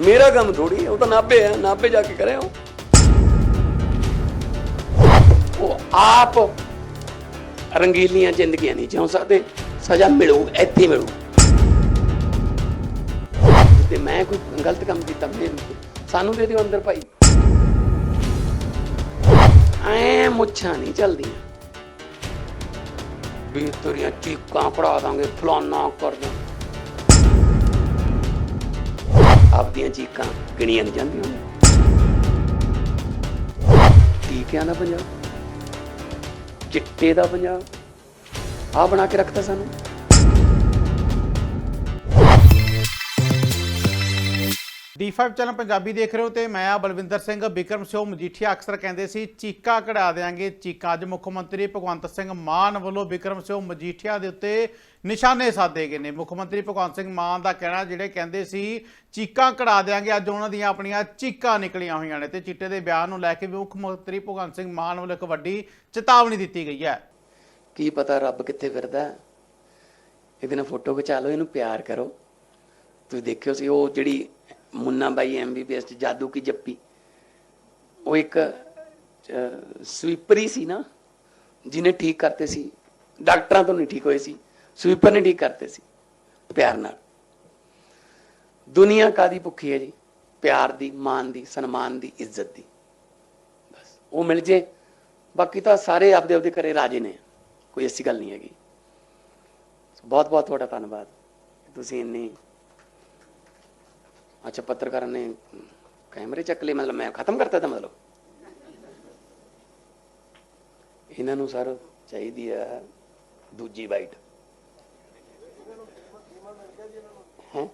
ਮੇਰਾ ਕੰਮ ਥੋੜੀ ਉਹ ਤਾਂ ਨਾਭੇ ਹੈ, ਨਾਭੇ ਜਾ ਕੇ ਕਰਿਓ ਉਹ। ਆਪ ਰੰਗੀਲੀਆਂ ਜ਼ਿੰਦਗੀਆਂ ਨਹੀਂ ਜਿਉ ਸਕਦੇ, ਸਜ਼ਾ ਮਿਲੂ, ਇੱਥੇ ਮਿਲੂ। ਤੇ ਮੈਂ ਕੋਈ ਗਲਤ ਕੰਮ ਕੀਤਾ, ਮੈਂ ਸਾਨੂੰ ਦੇ ਦਿਓ ਅੰਦਰ ਭਾਈ। ਐ ਮੁੱਛਾਂ ਨਹੀਂ ਚਲਦੀਆਂ। ਵੀ ਤੁਰੀਆਂ ਚੀਕਾਂ ਪੜਾ ਦਾਂਗੇ, ਫਲਾਨਾ ਕਰ ਦਾਂ ਆਪਦੀਆਂ ਚੀਕਾਂ ਗਿਣੀਆਂ ਨਹੀਂ ਜਾਂਦੀਆਂ। ਟੀਕਿਆਂ ਦਾ ਪੰਜਾਬ, ਚਿੱਟੇ ਦਾ ਪੰਜਾਬ ਆ ਬਣਾ ਕੇ ਰੱਖਤਾ ਸਾਨੂੰ। D5 ਚੈਨਲ ਪੰਜਾਬੀ ਦੇਖ ਰਹੇ ਹੋ ਤੇ ਮੈਂ ਆ ਬਲਵਿੰਦਰ ਸਿੰਘ, ਬਿਕਰਮ ਸਿਓ ਮਜੀਠੀਆ ਅਕਸਰ ਕਹਿੰਦੇ ਸੀ, ਚੀਕਾ ਕਢਾ ਦੇਾਂਗੇ ਚੀਕਾ। ਅੱਜ ਮੁੱਖ ਮੰਤਰੀ ਭਗਵੰਤ ਸਿੰਘ ਮਾਨ ਵੱਲੋਂ ਬਿਕਰਮ ਸਿਓ ਮਜੀਠੀਆ ਦੇ ਉੱਤੇ ਨਿਸ਼ਾਨੇ ਸਾਧੇ ਗਏ ਨੇ। ਮੁੱਖ ਮੰਤਰੀ ਭਗਵੰਤ ਸਿੰਘ ਮਾਨ ਦਾ ਕਹਿਣਾ, ਜਿਹੜੇ ਕਹਿੰਦੇ ਸੀ, ਚੀਕਾਂ ਕਢਾ ਦੇਾਂਗੇ ਅੱਜ ਉਹਨਾਂ ਦੀਆਂ ਆਪਣੀਆਂ ਚੀਕਾਂ ਨਿਕਲੀਆਂ ਹੋਈਆਂ ਨੇ ਤੇ ਚਿੱਟੇ ਦੇ ਬਿਆਨ ਨੂੰ ਲੈ ਕੇ ਵੀ ਮੁੱਖ ਮੰਤਰੀ ਭਗਵੰਤ ਸਿੰਘ ਮਾਨ ਵੱਲੋਂ ਇੱਕ ਵੱਡੀ ਚੇਤਾਵਨੀ ਦਿੱਤੀ ਗਈ ਹੈ। ਕੀ ਪਤਾ ਰੱਬ ਕਿੱਥੇ ਫਿਰਦਾ ਹੈ। ਇਹਦੇ ਨਾਲ ਫੋਟੋ ਖਿਚਾ ਲਓ, ਇਹਨੂੰ ਪਿਆਰ ਕਰੋ। ਤੁਸੀਂ ਦੇਖਿਓ ਸੀ, ਉਹ ਜਿਹੜੀ ਮੁੰਨਾ ਬਾਈ ਐਮਬੀਬੀਐਸ ਚ ਜਾਦੂ ਕੀ ਜੱਪੀ। ਉਹ ਇੱਕ ਸਵੀਪਰ ਹੀ ਸੀ ਨਾ, ਜਿਹਨੇ ਠੀਕ ਕਰਤੇ ਸੀ। ਡਾਕਟਰਾਂ ਤੋਂ ਨਹੀਂ ਠੀਕ ਹੋਏ ਸੀ। ਸਵੀਪਰ ਨੇ ਠੀਕ ਕਰਤੇ ਸੀ, ਪਿਆਰ ਨਾਲ। ਦੁਨੀਆ ਕਾਦੀ ਭੁੱਖੀ ਹੈ ਜੀ? ਪਿਆਰ ਦੀ ਮਾਨ ਦੀ, ਸਨਮਾਨ ਦੀ, ਇੱਜ਼ਤ ਦੀ। ਬਸ, ਉਹ ਮਿਲ ਜੇ। ਬਾਕੀ ਤਾਂ ਸਾਰੇ ਆਪਦੇ ਆਪਦੇ ਘਰੇ ਰਾਜੇ ਨੇ। ਕੋਈ ਐਸੀ ਗੱਲ ਨਹੀਂ ਹੈਗੀ। ਬਹੁਤ ਬਹੁਤ ਤੁਹਾਡਾ ਧੰਨਵਾਦ। ਤੁਸੀਂ ਇੰਨੀ ਅੱਛਾ ਪੱਤਰਕਾਰਾਂ ਨੇ ਕੈਮਰੇ ਚੱਕ ਲਏ ਮਤਲਬ ਮੈਂ ਖਤਮ ਕਰਤਾ ਤਾਂ ਮਤਲਬ ਇਹਨਾਂ ਨੂੰ ਸਰ ਚਾਹੀਦੀ ਹੈ ਦੂਜੀ ਬਾਈਟ ਹੈ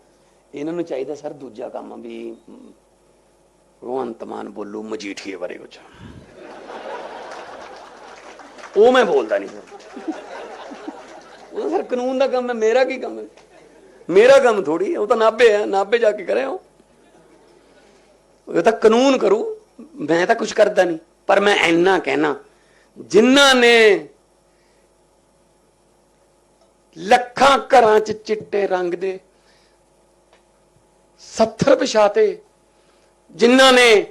ਇਹਨਾਂ ਨੂੰ ਚਾਹੀਦਾ ਸਰ ਦੂਜਾ ਕੰਮ ਵੀ ਮ, ਭਗਵੰਤ ਮਾਨ ਬੋਲੂ ਮਜੀਠੀਏ ਬਾਰੇ ਕੁਝ ਉਹ ਮੈਂ ਬੋਲਦਾ ਨਹੀਂ ਸਰ ਉਹ ਸਰ ਕਾਨੂੰਨ ਦਾ ਕੰਮ ਹੈ ਮੇਰਾ ਕੀ ਕੰਮ ਹੈ ਮੇਰਾ ਕੰਮ ਥੋੜੀ ਉਹ ਤਾਂ ਨਾਭੇ ਹੈ, ਨਾਭੇ ਜਾ ਕੇ ਕਰਿਓ ਉਹ। ਤਾਂ ਕਾਨੂੰਨ ਕਰੂ, ਮੈਂ ਤਾਂ ਕੁਝ ਕਰਦਾ ਨਹੀਂ, ਪਰ ਮੈਂ ਇੰਨਾ ਕਹਿਣਾ, ਜਿਨ੍ਹਾਂ ਨੇ ਲੱਖਾਂ ਘਰਾਂ 'ਚ ਚਿੱਟੇ ਰੰਗ ਦੇ 70 ਵਿਛਾਤੇ, ਜਿਨ੍ਹਾਂ ਨੇ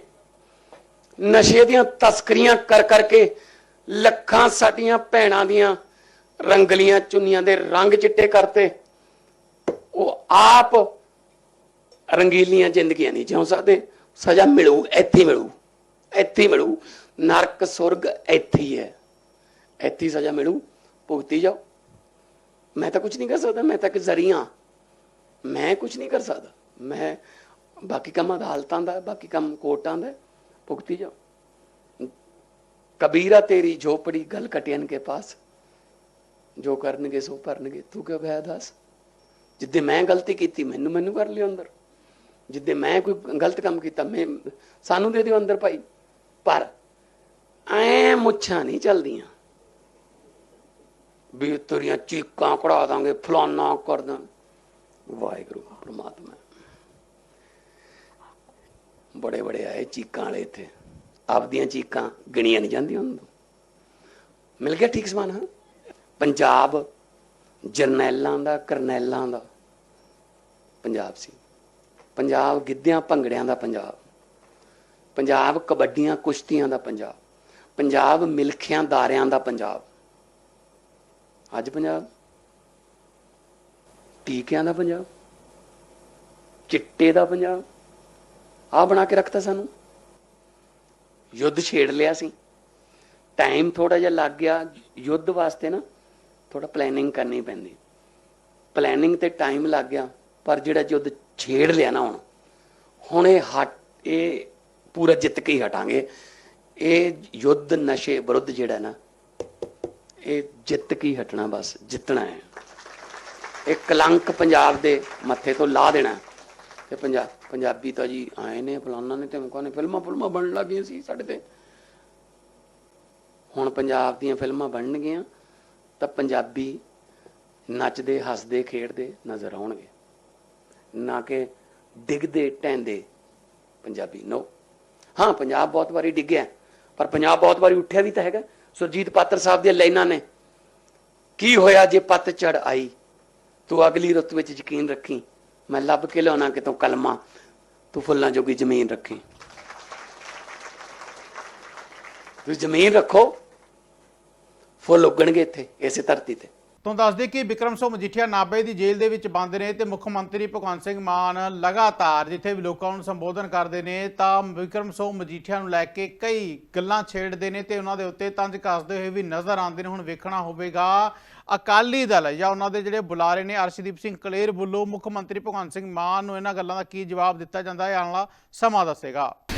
ਨਸ਼ੇ ਦੀਆਂ ਤਸਕਰੀਆਂ ਕਰ ਕਰਕੇ ਲੱਖਾਂ ਸਾਡੀਆਂ ਭੈਣਾਂ ਦੀਆਂ ਰੰਗਲੀਆਂ ਚੁੰਨੀਆਂ ਦੇ ਰੰਗ ਚਿੱਟੇ ਕਰਤੇ ਉਹ ਆਪ ਰੰਗੀਲੀਆਂ ਜ਼ਿੰਦਗੀਆਂ ਨਹੀਂ ਜਿਉ ਸਕਦੇ। ਸਜ਼ਾ ਮਿਲੂ, ਇੱਥੇ ਮਿਲੂ ਇੱਥੇ ਮਿਲੂ। ਨਰਕ, ਸੁਰਗ ਇੱਥੇ ਹੀ ਹੈ। ਇੱਥੇ ਸਜ਼ਾ ਮਿਲੂ। ਭੁਗਤੀ ਜਾਓ। ਮੈਂ ਤਾਂ ਕੁਝ ਨਹੀਂ ਕਰ ਸਕਦਾ, ਮੈਂ ਤਾਂ ਇੱਕ ਜ਼ਰੀਆ ਮੈਂ ਕੁਝ ਨਹੀਂ ਕਰ ਸਕਦਾ। ਮੈਂ ਬਾਕੀ ਕੰਮ ਅਦਾਲਤਾਂ ਦਾ, ਬਾਕੀ ਕੰਮ ਕੋਰਟਾਂ ਦਾ, ਭੁਗਤੀ ਜਾਓ। ਕਬੀਰਾ ਤੇਰੀ ਝੋਪੜੀ ਗਲ ਕਟਿਆਨ ਕੇ ਪਾਸ। ਜੋ ਕਰਨਗੇ ਸੋ ਭਰਨਗੇ। ਤੂੰ ਕਿਉਂ ਗਿਆ ਦੱਸ? ਜਿੱਦੇ ਮੈਂ ਗਲਤੀ ਕੀਤੀ, ਮੈਨੂੰ ਮੈਨੂੰ ਕਰ ਲਿਓ ਅੰਦਰ। ਜਿੱਦੇ ਮੈਂ ਕੋਈ ਗਲਤ ਕੰਮ ਕੀਤਾ, ਮੈਂ ਸਾਨੂੰ ਦੇ ਦਿਓ ਅੰਦਰ ਭਾਈ। ਪਰ ਐ ਮੁੱਛਾਂ ਨਹੀਂ ਚਲਦੀਆਂ। ਵੀ ਤੁਰੀਆਂ ਚੀਕਾਂ ਕਢਾ ਦਾਂਗੇ, ਫਲਾਨਾ ਕਰ ਦਾਂ। ਵਾਹਿਗੁਰੂ, ਪ੍ਰਮਾਤਮਾ। ਬੜੇ ਬੜੇ ਆਏ ਚੀਕਾਂ ਵਾਲੇ ਇੱਥੇ। ਆਪਦੀਆਂ ਚੀਕਾਂ ਗਿਣੀਆਂ ਨਹੀਂ ਜਾਂਦੀਆਂ। ਉਹਨਾਂ ਮਿਲ ਗਿਆ ਠੀਕ ਸਮਾਨ, ਹਾਂ? ਪੰਜਾਬ ਜਰਨੈਲਾਂ ਦਾ, ਕਰਨੈਲਾਂ ਦਾ ਪੰਜਾਬ ਸੀ। ਪੰਜਾਬ ਗਿੱਧਿਆਂ, ਭੰਗੜਿਆਂ ਦਾ ਪੰਜਾਬ। ਪੰਜਾਬ ਕਬੱਡੀਆਂ, ਕੁਸ਼ਤੀਆਂ ਦਾ ਪੰਜਾਬ। ਪੰਜਾਬ ਮਿਲਖਿਆਂ, ਦਾਰਿਆਂ ਦਾ ਪੰਜਾਬ। ਅੱਜ ਪੰਜਾਬ ਟੀਕਿਆਂ ਦਾ ਪੰਜਾਬ, ਚਿੱਟੇ ਦਾ ਪੰਜਾਬ। ਆ ਬਣਾ ਕੇ ਰੱਖਤਾ ਸਾਨੂੰ। ਯੁੱਧ ਛੇੜ ਲਿਆ ਸੀ। ਟਾਈਮ ਥੋੜਾ ਜਿਹਾ ਲੱਗ ਗਿਆ। ਯੁੱਧ ਵਾਸਤੇ ਨਾ ਥੋੜਾ ਪਲੈਨਿੰਗ ਕਰਨੀ ਪੈਂਦੀ। ਪਲੈਨਿੰਗ ਤੇ ਟਾਈਮ ਲੱਗ ਗਿਆ, ਪਰ ਜਿਹੜਾ ਯੁੱਧ ਛੇੜ ਲਿਆ ਨਾ ਹੁਣ ਹੁਣ ਇਹ ਹਟ, ਇਹ ਪੂਰਾ ਜਿੱਤ ਕੇ ਹੀ ਹਟਾਂਗੇ। ਇਹ ਯੁੱਧ ਨਸ਼ੇ ਵਿਰੁੱਧ ਜਿਹੜਾ ਨਾ, ਇਹ ਜਿੱਤ ਕੇ ਹੀ ਹਟਣਾ ਬਸ, ਜਿੱਤਣਾ ਹੈ। ਇਹ ਕਲੰਕ ਪੰਜਾਬ ਦੇ ਮੱਥੇ ਤੋਂ ਲਾ ਦੇਣਾ। ਤੇ ਪੰਜਾਬ ਪੰਜਾਬੀ ਤਾਂ ਜੀ ਆਏ ਨੇ, ਫਲਾਨਾ ਨੇ ਤੇ ਮੁਕਾ ਨੇ, ਫਿਲਮਾਂ, ਫੁਲਮਾਂ ਬਣਨ ਲੱਗੀਆਂ ਸੀ ਸਾਡੇ ਤੇ। ਹੁਣ ਪੰਜਾਬ ਦੀਆਂ ਫਿਲਮਾਂ ਬਣਨਗੀਆਂ। ਤਾਂ ਪੰਜਾਬੀ ਨੱਚਦੇ, ਹੱਸਦੇ, ਖੇਡਦੇ ਨਜ਼ਰ ਆਉਣਗੇ। ਨਾ ਕਿ ਡਿੱਗਦੇ ਟੈਂਦੇ ਪੰਜਾਬੀ। ਨੋ ਹਾਂ, ਪੰਜਾਬ ਬਹੁਤ ਵਾਰੀ ਡਿੱਗਿਆ ਪਰ ਪੰਜਾਬ ਬਹੁਤ ਵਾਰੀ ਉੱਠਿਆ ਵੀ ਤਾਂ ਹੈਗਾ। ਸੁਰਜੀਤ ਪਾਤਰ ਸਾਹਿਬ ਦੀਆਂ ਲਾਈਨਾਂ ਨੇ। ਕੀ ਹੋਇਆ ਜੇ ਪੱਤ ਚੜ ਆਈ? ਤੂੰ ਅਗਲੀ ਰੁੱਤ ਵਿੱਚ ਯਕੀਨ ਰੱਖੀ। ਮੈਂ ਲੱਭ ਕੇ ਲਿਆਉਣਾ ਕਿਤੋਂ ਕਲਮਾ। ਤੂੰ ਫੁੱਲਾਂ ਜੋਗੀ ਜ਼ਮੀਨ ਰੱਖੀ। ਤੁਸੀਂ ਜ਼ਮੀਨ ਰੱਖੋ। ਫੁੱਲ ਉੱਗਣਗੇ ਇੱਥੇ, ਇਸੇ ਧਰਤੀ ਤੇ। ਤੁਹਾਨੂੰ ਦੱਸ ਦਈਏ ਕਿ ਵਿਕਰਮ ਸਿੰਘ ਮਜੀਠੀਆ ਨਾਭੇ ਦੀ ਜੇਲ੍ਹ ਦੇ ਵਿੱਚ ਬੰਦ ਨੇ ਤੇ ਮੁੱਖ ਮੰਤਰੀ ਭਗਵੰਤ ਸਿੰਘ ਮਾਨ ਲਗਾਤਾਰ ਜਿੱਥੇ ਵੀ ਲੋਕਾਂ ਨੂੰ ਸੰਬੋਧਨ ਕਰਦੇ ਨੇ, ਤਾਂ ਵਿਕਰਮ ਸਿੰਘ ਮਜੀਠੀਆ ਨੂੰ ਲੈ ਕੇ ਕਈ ਗੱਲਾਂ ਛੇੜਦੇ ਨੇ ਤੇ ਉਹਨਾਂ ਦੇ ਉੱਤੇ ਤੰਜ ਕੱਸਦੇ ਹੋਏ ਵੀ ਨਜ਼ਰ ਆਉਂਦੇ ਨੇ। ਹੁਣ ਵੇਖਣਾ ਹੋਵੇਗਾ ਅਕਾਲੀ ਦਲ ਜਾਂ ਉਹਨਾਂ ਦੇ ਜਿਹੜੇ ਬੁਲਾਰੇ ਨੇ ਅਰਸ਼ਦੀਪ ਸਿੰਘ ਕਲੇਰ ਵੱਲੋਂ ਮੁੱਖ ਮੰਤਰੀ ਭਗਵੰਤ ਸਿੰਘ ਮਾਨ ਨੂੰ ਇਹਨਾਂ ਗੱਲਾਂ ਦਾ ਕੀ ਜਵਾਬ ਦਿੱਤਾ ਜਾਂਦਾ ਹੈ, ਆਉਣ ਵਾਲਾ ਸਮਾਂ ਦੱਸੇਗਾ।